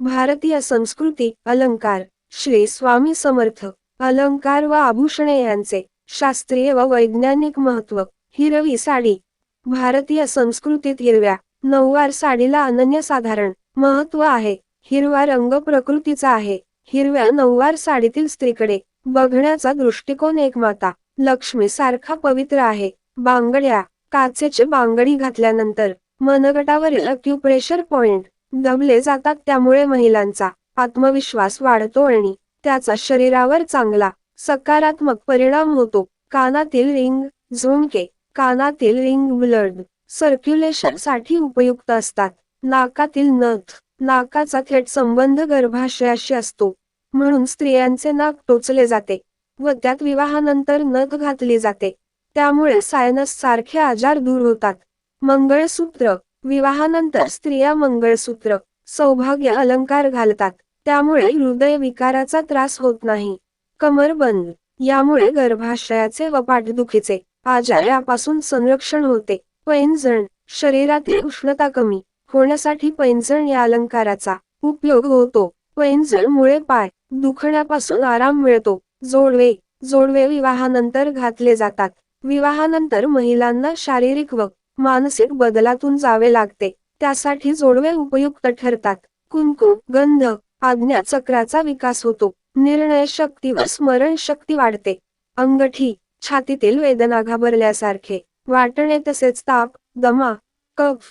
भारतीय संस्कृती अलंकार श्री स्वामी समर्थ अलंकार व आभूषणे यांचे शास्त्रीय व वैज्ञानिक महत्त्व. हिरवी साडी. भारतीय संस्कृतीत हिरव्या नऊवार साडीला अनन्यसाधारण महत्त्व आहे. हिरवा रंग प्रकृतीचा आहे. हिरव्या नऊवार साडीतील स्त्रीकडे बघण्याचा दृष्टिकोन एक माता लक्ष्मी सारखा पवित्र आहे. बांगड्या. काचेचे बांगडी घातल्यानंतर मनगटावरील अक्युप्रेशर पॉइंट दबले जातात त्यामुळे महिलांचा आत्मविश्वास वाढतो आणि त्याचा शरीरावर चांगला सकारात्मक परिणाम होतो. कानातील रिंग झुमके कानातील रिंग ब्लड सर्क्युलेशनसाठी उपयुक्त असतात. नाकातील नथ नाकाचा थेट संबंध गर्भाशयाशी असतो म्हणून स्त्रियांचे नाक टोचले जाते व त्यात विवाहानंतर नथ घातली जाते. त्यामुळे सायनस सारखे आजार दूर होतात. मंगळसूत्र विवाहानंतर स्त्रिया मंगळसूत्र सौभाग्य अलंकार घालतात. त्यामुळे हृदय विकाराचा त्रास होत नाही. कमरबंद यामुळे गर्भाशयाचे व पाठदुखीचे आजार यापासून संरक्षण होते. पैंजण शरीरातील उष्णता कमी होण्यासाठी पैंजण या अलंकाराचा उपयोग होतो. पैंजणमुळे पाय दुखण्यापासून आराम मिळतो. जोडवे जोडवे विवाहानंतर घातले जातात. विवाहानंतर महिलांना शारीरिक व मानसिक बदलातून जावे लागते. त्यासाठी जोडवे उपयुक्त ठरतात. कुंकू गंध आज्ञा चक्राचा विकास होतो. निर्णय शक्ती व स्मरण शक्ती वाढते. अंगठी छातीतील वेदना घाबरल्यासारखे. वाटणे तसेच ताप दमा कफ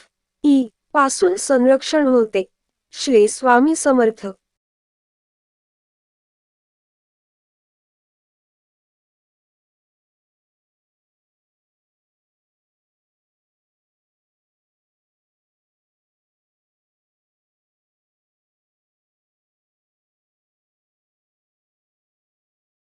ई पासून संरक्षण होते. श्री स्वामी समर्थ.